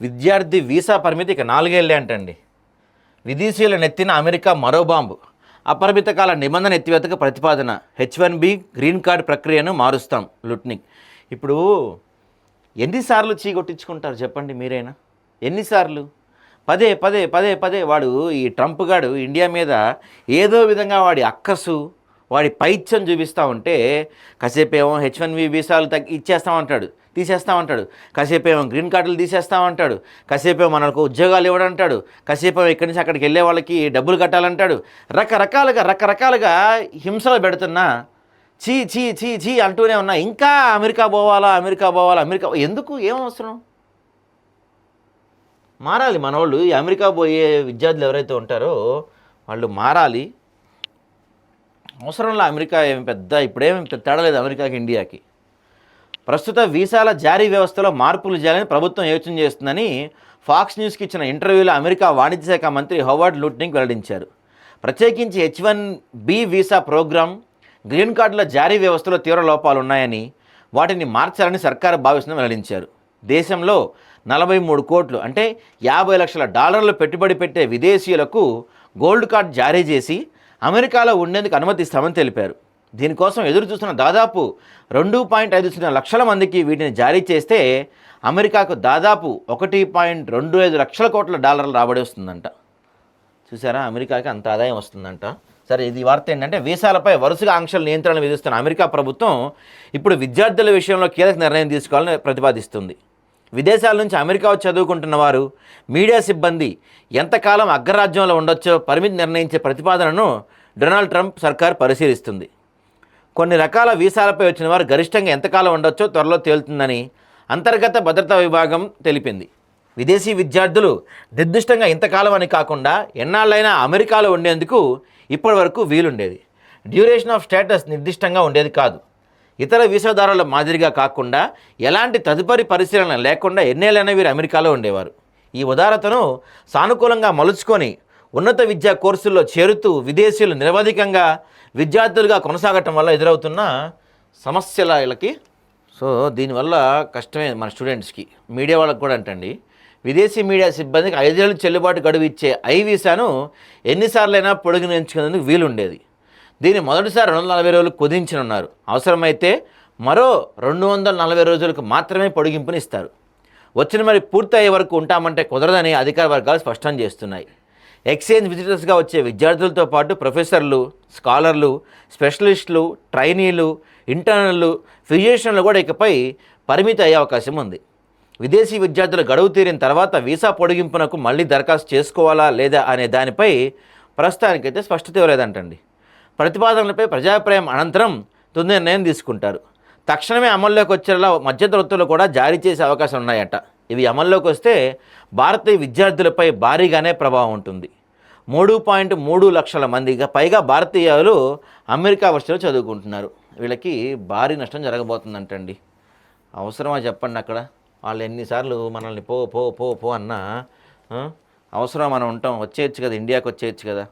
విద్యార్థి వీసా పరిమితి ఇక నాలుగేళ్ళే అంటండి. విదేశీయుల నెత్తిన అమెరికా మరో బాంబు. అపరిమిత కాల నిబంధన ఎత్తివేతకు ప్రతిపాదన. H one B green card ప్రక్రియను మారుస్తాం. లుట్నిక్. ఇప్పుడు ఎన్నిసార్లు చీకొట్టించుకుంటారు చెప్పండి మీరైనా? ఎన్నిసార్లు? పదే పదే పదే పదే వాడు ఈ ట్రంప్ గాడు ఇండియా మీద ఏదో విధంగా వాడి అక్కసు వాడి పైత్యం చూపిస్తూ ఉంటే కాసేపేమో హెచ్ వన్ వి వీసాలు తగ్గి ఇచ్చేస్తామంటాడు తీసేస్తామంటాడు కాసేపు గ్రీన్ కార్డులు తీసేస్తామంటాడు కాసేపు మనకు ఉద్యోగాలు ఇవ్వడంటాడు. కాసేపు ఇక్కడి నుంచి అక్కడికి వెళ్ళే వాళ్ళకి డబ్బులు కట్టాలంటాడు. రకరకాలుగా రకరకాలుగా హింసలు పెడుతున్నా చీ చీ చీ చీ అంటూనే ఉన్నా ఇంకా అమెరికా పోవాలా అమెరికా పోవాలా అమెరికా ఎందుకు? ఏం అవసరం? మారాలి వాళ్ళు ఈ అమెరికా పోయే విద్యార్థులు ఎవరైతే ఉంటారో వాళ్ళు మారాలి. అవసరంలో అమెరికా ఏమి పెద్ద ఇప్పుడేమి పెద్ద తేడా లేదు అమెరికాకి ఇండియాకి. ప్రస్తుత వీసాల జారీ వ్యవస్థలో మార్పులు చేయాలని ప్రభుత్వం యోచన చేస్తుందని ఫాక్స్ న్యూస్కి ఇచ్చిన ఇంటర్వ్యూలో అమెరికా వాణిజ్య శాఖ మంత్రి హోవర్డ్ లూట్నింగ్ వెల్లడించారు. ప్రత్యేకించి H one B visa program green కార్డుల జారీ వ్యవస్థలో తీవ్ర లోపాలు ఉన్నాయని వాటిని మార్చాలని సర్కారు భావిస్తుందని వెల్లడించారు. దేశంలో నలభై మూడు కోట్లు అంటే యాభై లక్షల డాలర్లు పెట్టుబడి పెట్టే విదేశీయులకు గోల్డ్ కార్డ్ జారీ చేసి అమెరికాలో ఉండేందుకు అనుమతిస్తామని తెలిపారు. దీనికోసం ఎదురు చూస్తున్న దాదాపు రెండు పాయింట్ ఐదు సున్నా లక్షల మందికి వీటిని జారీ చేస్తే అమెరికాకు దాదాపు ఒకటి పాయింట్ రెండు ఐదు లక్షల కోట్ల డాలర్లు రాబడి వస్తుందంట. చూసారా? అమెరికాకి అంత ఆదాయం వస్తుందంట. సరే ఇది వార్త ఏంటంటే వీసాలపై వరుసగా ఆంక్షలు నియంత్రణ విధిస్తున్న అమెరికా ప్రభుత్వం ఇప్పుడు విద్యార్థుల విషయంలో కీలక నిర్ణయం తీసుకోవాలని ప్రతిపాదిస్తుంది. విదేశాల నుంచి అమెరికా వచ్చి చదువుకుంటున్న వారు మీడియా సిబ్బంది ఎంతకాలం అగ్రరాజ్యంలో ఉండొచ్చో పరిమితి నిర్ణయించే ప్రతిపాదనను డొనాల్డ్ ట్రంప్ సర్కార్ పరిశీలిస్తుంది. కొన్ని రకాల వీసాలపై వచ్చిన వారు గరిష్టంగా ఎంతకాలం ఉండొచ్చో త్వరలో తేలుతుందని అంతర్గత భద్రతా విభాగం తెలిపింది. విదేశీ విద్యార్థులు నిర్దిష్టంగా ఇంతకాలం అని కాకుండా ఎన్నాళ్ళైనా అమెరికాలో ఉండేందుకు ఇప్పటివరకు వీలుండేది. డ్యూరేషన్ ఆఫ్ స్టేటస్ నిర్దిష్టంగా ఉండేది కాదు. ఇతర వీసాదారుల మాదిరిగా కాకుండా ఎలాంటి తదుపరి పరిశీలన లేకుండా ఎన్నేళ్ళైనా వీరు అమెరికాలో ఉండేవారు. ఈ ఉదారతను సానుకూలంగా మలుచుకొని ఉన్నత విద్యా కోర్సుల్లో చేరుతూ విదేశీయులు నిరవధికంగా విద్యార్థులుగా కొనసాగటం వల్ల ఎదురవుతున్న సమస్యలకి సో దీనివల్ల కష్టమే మన స్టూడెంట్స్కి. మీడియా వాళ్ళకి కూడా అంటండి విదేశీ మీడియా సిబ్బందికి ఐదేళ్ళు చెల్లుబాటు గడువు ఇచ్చే ఐ వీసాను ఎన్నిసార్లైనా పొడిగినంచుకునేందుకు వీలుండేది. దీన్ని మొదటిసారి రెండు వందల నలభై రోజులు కుదించనున్నారు. అవసరమైతే మరో రెండు వందల నలభై రోజులకు మాత్రమే పొడిగింపుని ఇస్తారు వచ్చిన మరి పూర్తి అయ్యే వరకు ఉంటామంటే కుదరదని అధికార వర్గాలు స్పష్టం చేస్తున్నాయి. ఎక్స్చేంజ్ విజిటర్స్గా వచ్చే విద్యార్థులతో పాటు ప్రొఫెసర్లు స్కాలర్లు స్పెషలిస్టులు ట్రైనీలు ఇంటర్నల్లు ఫిజిషియన్లు కూడా ఇకపై పరిమితి అయ్యే అవకాశం ఉంది. విదేశీ విద్యార్థుల గడువు తీరిన తర్వాత వీసా పొడిగింపునకు మళ్ళీ దరఖాస్తు చేసుకోవాలా లేదా అనే దానిపై ప్రస్తుతానికైతే స్పష్టత ఇవ్వలేదంటండి. ప్రతిపాదనలపై ప్రజాభిప్రాయం అనంతరం తుది నిర్ణయం తీసుకుంటారు. తక్షణమే అమల్లోకి వచ్చేలా మధ్యంతర కూడా జారీ చేసే అవకాశం ఉన్నాయట. ఇవి అమల్లోకి వస్తే భారతీయ విద్యార్థులపై భారీగానే ప్రభావం ఉంటుంది. మూడు పాయింట్ మూడు లక్షల మందిగా పైగా భారతీయులు అమెరికా వర్షంలో చదువుకుంటున్నారు. వీళ్ళకి భారీ నష్టం జరగబోతుందంటండి. అవసరమా చెప్పండి అక్కడ? వాళ్ళు ఎన్నిసార్లు మనల్ని పో పో పో పో అన్నా అవసరం మనం ఉంటాం? వచ్చేయచ్చు కదా ఇండియాకి వచ్చేయచ్చు కదా.